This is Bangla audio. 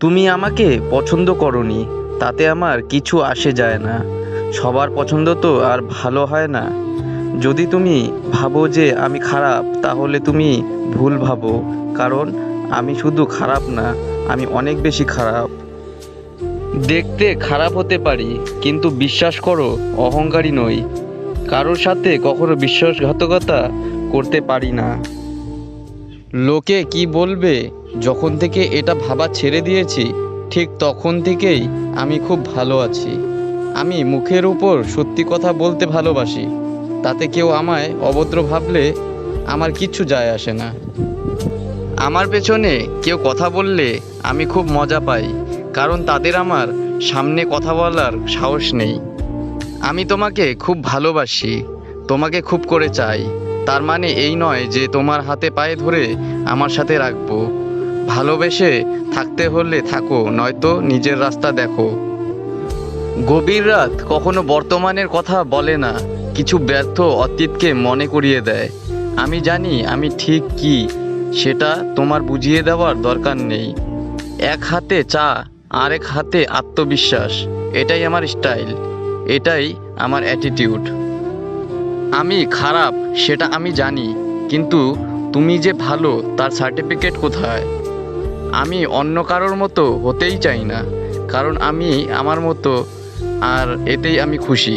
তুমি আমাকে পছন্দ করনি, তাতে আমার কিছু আসে যায় না। সবার পছন্দ তো আর ভালো হয় না। যদি তুমি ভাবো যে আমি খারাপ, তাহলে তুমি ভুল ভাবো, কারণ আমি শুধু খারাপ না, আমি অনেক বেশি খারাপ। দেখতে খারাপ হতে পারি, কিন্তু বিশ্বাস করো, অহংকারী নই। কারোর সাথে কখনো বিশ্বাসঘাতকতা করতে পারি না। লোকে কি বলবে? যখন থেকে এটা ভাবা ছেড়ে দিয়েছি, ঠিক তখন থেকেই আমি খুব ভালো আছি। আমি মুখের উপর সত্যি কথা বলতে ভালোবাসি। তাতে কেউ আমায় অভদ্র ভাবলে আমার কিচ্ছু যায় আসে না। আমার পেছনে কেউ কথা বললে আমি খুব মজা পাই, কারণ তাদের আমার সামনে কথা বলার সাহস নেই। আমি তোমাকে খুব ভালোবাসি, তোমাকে খুব করে চাই। তার মানে এই নয় যে তোমার হাতে পায়ে ধরে আমার সাথে রাখব। ভালোবেসে থাকতে হলে থাকো, নয়তো নিজের রাস্তা দেখো। গভীর রাত কখনো বর্তমানের কথা বলে না, কিছু ব্যর্থ অতীতকে মনে করিয়ে দেয়। আমি জানি আমি ঠিক কি, সেটা তোমার বুঝিয়ে দেওয়ার দরকার নেই। এক হাতে চা, আরেক হাতে আত্মবিশ্বাস, এটাই আমার স্টাইল, এটাই আমার অ্যাটিটিউড আমি খারাপ, সেটা আমি জানি, কিন্তু তুমি যে ভালো, তার সার্টিফিকেট কোথায়? আমি অন্য কারোর মতো হতেই চাই না, কারণ আমি আমার মতো, আর এতেই আমি খুশি।